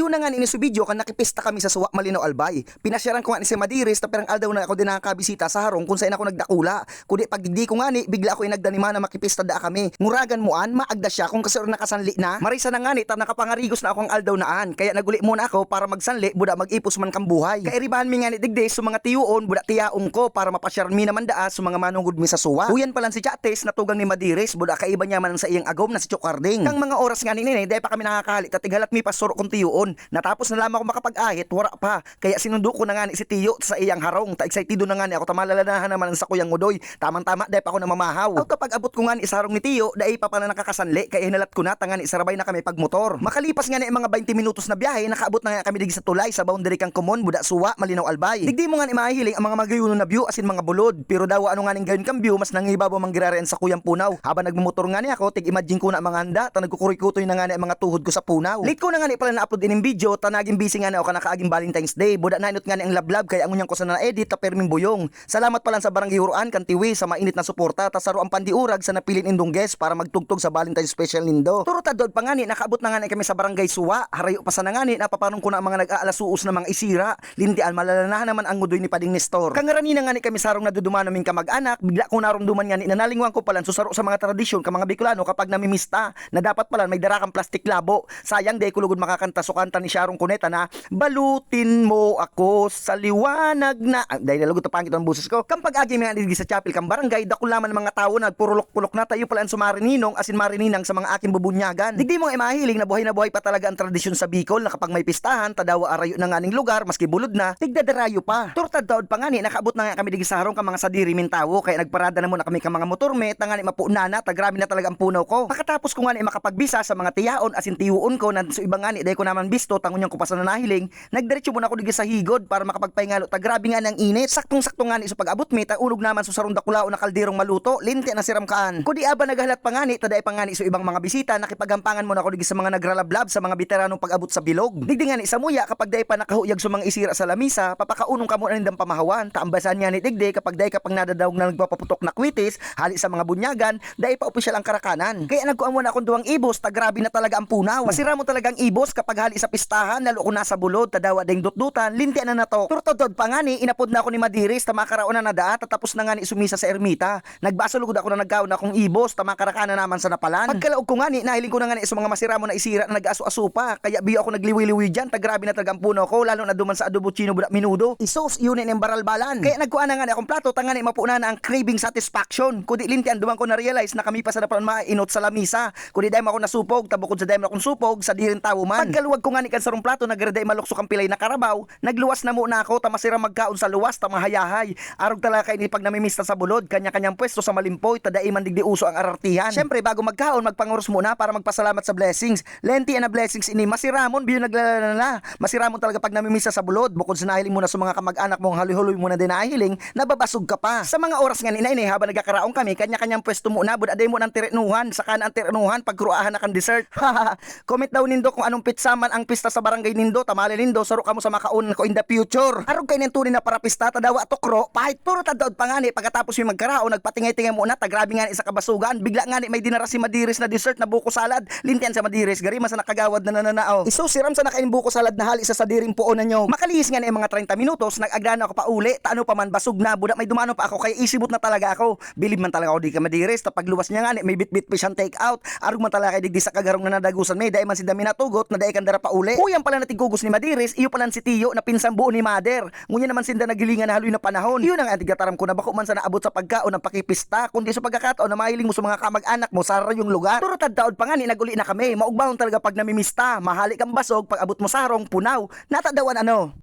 Iyon na nga ni sa video kan nakipista kami sa Suwa Malinaw Albay. Pinasyaran ko nga ni si Madiris ta perang aldaw na ako din nakakabisita sa harong kung saan ako nagdakula. Kundi pag di ko nga ni bigla ako inagdanima na makipista da kami. Nguragan mo an maagda siya kung kasi nakasanli na. Marisa na nga ni ta nakapangarigos na ako ang aldaw naan. Kaya naguli muna ako para magsanli buda mag-ipos man kang buhay. Kaya ribahan mi nga ni digde sa mga tiyuon buda tiyaong ko para mapasyaran mi naman daa sa mga manungod mi sa suwa. Uyan palan si Chates na tugang ni Madiris buda kaiba niya man sa iyang agom na si Chokarding. Kang mga oras nga ni nini dahil pa kami nakakahali tatigalat mi pasuro kong tiyuon. Natapos na lamang ako makapag-ahit wara pa. Kaya sinundo ko na nga ni si tiyo sa iyang harong. Ta excited na nga ni ako tamalalahan naman sa kuyang mudoy. Tamang-tama dahil pa ako namamahaw. Aw kapag abot ko nga ni sa harong ni tiyo dahil pa pa na nakakasanli kaya hinalat ko na tangan ni sarabay na kami pagmotor. Makalipas nga ni mga 20 minutos na biyahe nakaabot na nga kami digi sa tulay sa boundary kang Kumon, Buda Suwa, Malinaw Albay. Digdi mo nga ni mahihiling ang mga magayuno na view asin mga bulod. Pero daw ano nga ning gayon kang view mas nangibabaw manggiraren sa kuyang punaw. Habang nagmumotor nga ni ako, tig imagine ko na mga handa, ta nagkukurikutoy na nga ni mga tuhod ko sa punaw. Late ko na nga ni pala na-upload din yung video, ta naging busy nga na ako nakaaging Valentine's Day. Buda nainot nga ni ang lablab kaya ang unyang ko sa na-edit ta perming buyong. Salamat pala sa barangay Huruan kan Tiwi sa mainit na suporta ta saro ang pandiurag sa napilin indong guest para magtugtog sa Valentine's special nindo. Turo ta dod pa nga ni nakaabot na nga ni kami sa barangay Suwa. Harayo pa sa na nga ni napapanong ko na ang mga nag-aalasuos na mga isira. Lintian malalanahan naman ang ngudoy ni Pading Nestor. Kangarani na nga ni kami sarong naduduman naming kamag-anak. Bigla ko narumduman nga ni nanalingwan ko palan susaro sa mga tradisyon ka mga Bicolano kapag namimista na dapat pala may darakang plastik labo. Sayang day kulugod makakanta so kanta ni Sharon Cuneta na balutin mo ako sa liwanag na ah, dahil nalugod ta pangit ang buses ko. Kampag agi mga sa chapel kang barangay dako laman mga tao nagpurulok-pulok na tayo pala ang sumarininong asin marininang sa mga aking bubunyagan. Digdi mo nga imahiling na buhay na buhay pa talaga ang tradisyon sa Bicol na kapag may pistahan tadawa arayo na nganing lugar maski bulod na tigdadarayo pa. Turtad daod pa nga ni nakaabot na nga kami digi sa harong ka mga sadiri mintawo kaya nagparada na muna kami ka mga motorme tangani mapuna na tagrabi na talaga ang punaw ko. Pakatapos ko nga ni makapagbisa sa mga tiyaon asin tiyuon ko na sa ibang nga ni dahil ko naman bisto tangon yung kupasan na nahiling nagdiretso muna ako digi sa higod para makapagpahingalo tagrabi nga ng init saktong-sakto nga ni sa pag-abot mi ta unog naman sa sarong dakulao na kalderong maluto linti na siram kaan. Kudi aba naghalat pa nga ni taday pa nga ni sa ibang mga bisita nakipagampangan muna ako digi sa mga nagralablab sa mga veteranong pag-abot sa bilog. Digdi nga ni sa muya kapag day pa nakahuyag sa mga isira sa lamisa papakaunong ka muna nindang pamahawan taambasan niya ni digdi kapag day kapag nadadawag na nagpapaputok na kwitis hali sa mga bunyagan day pa opisyal ang karakanan. Kaya nagkuha muna akong duwang ibos ta grabe na talaga ang punaw. Masira mo talaga ang ibos kapag hali sa pistahan lalo kung nasa bulod tadawa ding dutdutan linti na na to. Pero todod pa nga ni inapod na ako ni Madiris ta makaraon na nadaa tatapos na nga ni sumisa sa ermita. Nagbasa lugod ako na nagkaon akong ibos ta makarakanan naman sa napalan. Pagkalaog ko nga ni nahiling ko na nga ni sa mga masira mo na isira na nag-aso-aso pa kaya biyo ako nagliwi-liwi diyan ta grabe na talaga ang puno ko lalo na duman sa adobo chino budak minudo. Isos yun ng baralbalan. Kaya nagkuha na nga ni akong plato ta nga ni mapuna na ang craving satisfaction. Kudi linti ang duman ko na realize na kami pa sa napalan mainot sa lamisa. Kudi dahil ako nasupog tabukod sa dahil akong supog sa dirin tawo man. Pagkaluwag ko nga ni kan sarong plato nagreday maluksok ang pilay na karabaw nagluwas na muna ako ta masira magkaon sa luwas ta mahayahay. Arog talaga kay pag namimista sa bulod kanya-kanyang pwesto sa malimpoy ta man digdi uso ang arartihan. Syempre bago magkaon magpanguros muna para magpasalamat sa blessings. Lenti na blessings ini masiramon biyo naglalala na. Masiramon talaga pag namimista sa bulod bukod sa nahiling mo na sa mga kamag-anak mong haloy-haloy mo na din nahiling nababasog ka pa. Sa mga oras nga ni inay habang nagkakaraong kami kanya-kanyang pwesto muna bud aday mo ng tirenuhan sa kana ang tirenuhan pagkruahan na kan dessert. Comment daw nindo kung anong pizza man ang pista sa barangay nindo tamale nindo saro kamo sa makaunan ko in the future. Arog kay ning tunay na para pista tadawa tokro pahit puro tadod pangani pagkatapos mi magkaraon nagpatingay-tingay muna tagrabi nga sa kabasugan bigla nga ni may dinara si Madiris na dessert na buko salad lintian sa Madiris gari sa nakagawad na nananao. Iso siram sa nakain buko salad na hali sa sadiring puonan nyo. Makalihis nga ni mga 30 minutos nag-agrana ako pa uli taano pa man basog na budak may dumano pa ako kay isibot na talaga ako. Bilib man talaga ako di ka Madiris ta pagluwas niya nga ni may bit-bit pa siyang take out. Arog man talaga kay digdi sa kagarong na nadagusan may dai man si dami natugot na dai kan dara pa uli. Kuyang pala nating gugos ni Madiris iyo pala si Tiyo na pinsang buo ni Mother. Ngunya naman sinda nagilingan na haloy na panahon. Iyon ang atigataram ko na bako man sa naabot sa pagkaon ng pakipista kundi sa pagkakataon na mahiling mo sa mga kamag-anak mo sa yung lugar. Turo taddaod pa nga ni naguli na kami. Maugbahon talaga pag namimista. Mahali kang basog pag abot mo sa harong punaw. Natadawan ano?